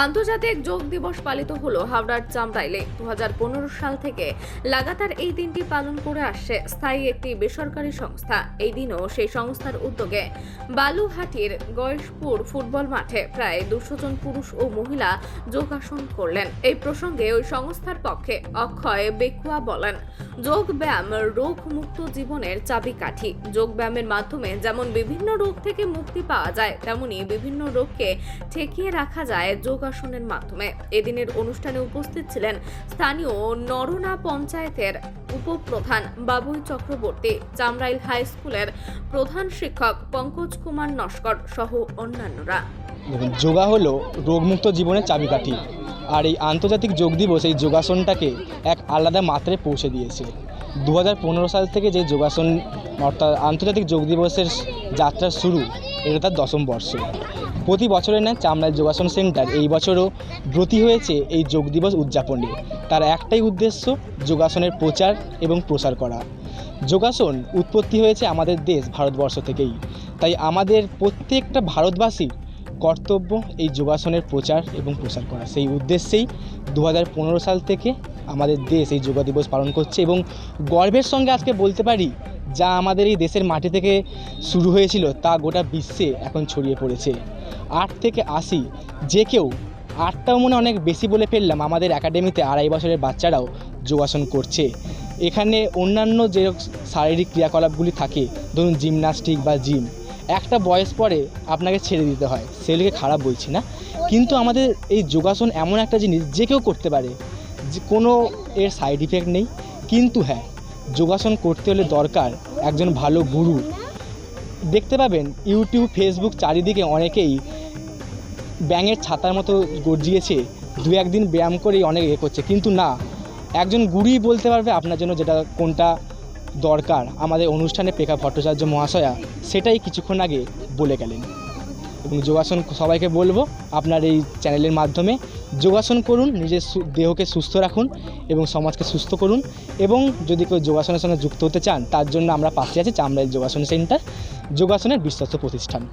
আন্তর্জাতিক যোগ দিবস পালিত হলো হাওড়ার চামড়াইলে দু সাল থেকে লাগাতার এই দিনটি পালন করে আসছে স্থায়ী একটি বেসরকারি সংস্থা। এই দিনও সেই সংস্থার উদ্যোগে বালুহাটির গয়েশপুর ফুটবল মাঠে প্রায় দুশো জন পুরুষ ও মহিলা যোগাসন করলেন। এই প্রসঙ্গে ওই সংস্থার পক্ষে অক্ষয় বেকুয়া বলেন, যোগ ব্যায়াম রোগ মুক্ত জীবনের চাবিকাঠি। যোগ ব্যায়ামের মাধ্যমে যেমন বিভিন্ন রোগ থেকে মুক্তি পাওয়া যায়, তেমনি বিভিন্ন রোগকে ঠেকিয়ে রাখা যায় যোগাসনের মাধ্যমে। এদিনের অনুষ্ঠানে উপস্থিত ছিলেন স্থানীয় নরনা পঞ্চায়েতের উপপ্রধান বাবুই চক্রবর্তী, চামরাইল হাই স্কুলের প্রধান শিক্ষক পঙ্কজ কুমার নস্কর সহ অন্যান্যরা। যোগা হলো রোগমুক্ত জীবনের চাবিকাঠি, আর এই আন্তর্জাতিক যোগ দিবস এই যোগাসনটাকে এক আলাদা মাত্রায় পৌঁছে দিয়েছে। দু হাজার পনেরো সাল থেকে যে যোগাসন, অর্থাৎ আন্তর্জাতিক যোগ দিবসের যাত্রা শুরু, এটা তার দশম বর্ষ। প্রতি বছরের ন্যায় চামড়ার যোগাসন সেন্টার এই বছরও ব্রতী হয়েছে এই যোগ দিবস উদযাপনে। তার একটাই উদ্দেশ্য যোগাসনের প্রচার এবং প্রসার করা। যোগাসন উৎপত্তি হয়েছে আমাদের দেশ ভারতবর্ষ থেকেই। তাই আমাদের প্রত্যেকটা ভারতবাসীর কর্তব্য এই যোগাসনের প্রচার এবং প্রসার করা। সেই উদ্দেশ্যেই দু হাজার পনেরো সাল থেকে আমাদের দেশ এই যোগা দিবস পালন করছে এবং গর্বের সঙ্গে আজকে বলতে পারি যা আমাদের এই দেশের মাটি থেকে শুরু হয়েছিল তা গোটা বিশ্বে এখন ছড়িয়ে পড়েছে। আট থেকে আশি, যে কেউ আটটাও মনে অনেক বেশি বলে ফেললাম, আমাদের একাডেমিতে আড়াই বছরের বাচ্চারাও যোগাসন করছে। এখানে অন্যান্য যে শারীরিক ক্রিয়াকলাপগুলি থাকে, ধরুন জিমনাস্টিক বা জিম একটা বয়স পরে আপনাকে ছেড়ে দিতে হয়। সেগুলিকে খারাপ বলছি না। কিন্তু আমাদের এই যোগাসন এমন একটা জিনিস, যে কেউ করতে পারে। যে কোনো এর সাইড ইফেক্ট নেই। কিন্তু হ্যাঁ যোগাসন করতে হলে দরকার একজন ভালো গুরু। দেখতে পাবেন, ইউটিউব, ফেসবুক চারিদিকে অনেকেই ব্যাঙের ছাতার মতো গর্জিয়েছে। দু একদিন ব্যায়াম করেই অনেক এ করছে। কিন্তু না, একজন গুরুই বলতে পারবে আপনার জন্য যেটা, কোনটা দরকার। আমাদের অনুষ্ঠানে পেকা ভট্টাচার্য মহাশয়া সেটাই কিছুক্ষণ আগে বলে গেলেন। এবং যোগাসন সবাইকে বলব, আপনার এই চ্যানেলের মাধ্যমে যোগাসন করুন, নিজের দেহকে সুস্থ রাখুন এবং সমাজকে সুস্থ করুন এবং যদি কেউ যোগাসনের সঙ্গে যুক্ত হতে চান, তার জন্য আমরা পাশে আছি চামড়াইল যোগাসন সেন্টার, যোগাসনের বিশ্বস্ত প্রতিষ্ঠান।